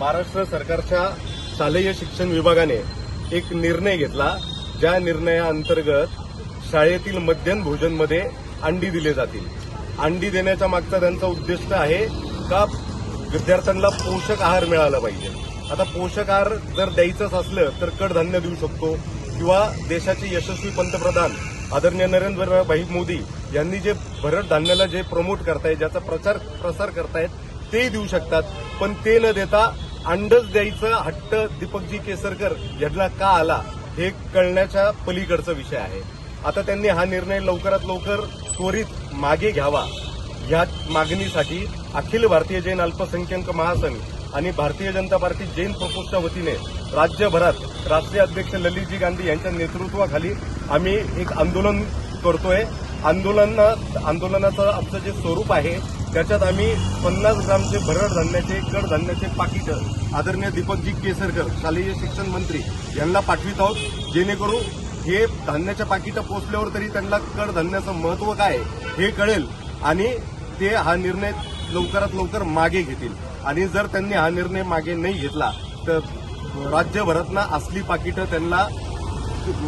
महाराष्ट्र सरकारच्या शालेय शिक्षण विभागाने एक निर्णय घेतला. ज्या निर्णयाअंतर्गत शाळेतील मध्यान्ह भोजनमध्ये अंडी दिले जातील. अंडी देण्याच्या मागचा त्यांचा उद्दिष्ट आहे का विद्यार्थ्यांना पोषक आहार मिळाला पाहिजे? आता पोषक आहार जर द्यायचंच असलं तर कडधान्य देऊ शकतो. किंवा देशाचे यशस्वी पंतप्रधान आदरणीय नरेंद्र भाई मोदी यांनी जे भरड धान्याला जे प्रमोट करतायत ज्याचा प्रचार प्रसार करतायत ते देऊ शकतात. पण ते न देता अंडच द्यायचं हट्ट दीपकजी केसरकर यांना का आला हे कळण्याच्या पलीकडचा विषय आहे. आता त्यांनी हा निर्णय लवकरात लवकर त्वरित मागे घ्यावा. या मागणीसाठी अखिल भारतीय जैन अल्पसंख्याक महासंघ आणि भारतीय जनता पार्टी जैन प्रकोष्ठच्या वतीने राज्यभरात राष्ट्रीय अध्यक्ष ललितजी गांधी यांच्या नेतृत्वाखाली आम्ही एक आंदोलन करतोय. आंदोलन आंदोलनाचं आमचं जे स्वरूप आहे त्याच्यात आम्ही पन्नास ग्रामचे भरड धान्याचे कडधान्याचे पाकिट आदरणीय दीपकजी केसरकर शालेय शिक्षण मंत्री यांना पाठवित आहोत जेणेकरून हे धान्याच्या पाकिटं पोचल्यावर तरी त्यांना कडधान्याचं महत्त्व काय हे कळेल. आणि ते हा निर्णय लवकरात लवकर मागे घेतील. आणि जर त्यांनी हा निर्णय मागे नाही घेतला तर राज्यभरातनं असली पाकिटं त्यांना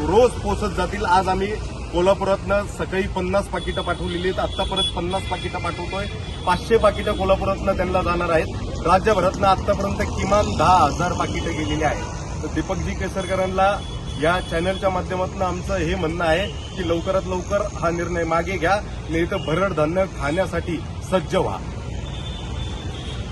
रोज पोचत जातील. आज आम्ही कोल्हापुरातनं सकाळी पन्नास पाकिटं पाठवलेली आहेत. आत्ता परत पन्नास पाकिटं पाठवतोय. पाचशे पाकिटं कोल्हापुरातनं त्यांना जाणार आहेत. राज्यभरातनं आतापर्यंत किमान दहा हजार पाकिटं गेलेली आहेत. तर दीपकजी केसरकरांना या चॅनलच्या माध्यमातून आमचं हे म्हणणं आहे की लवकरात लवकर हा निर्णय मागे घ्या नाही तर भरड धान्य खाण्यासाठी सज्ज व्हा.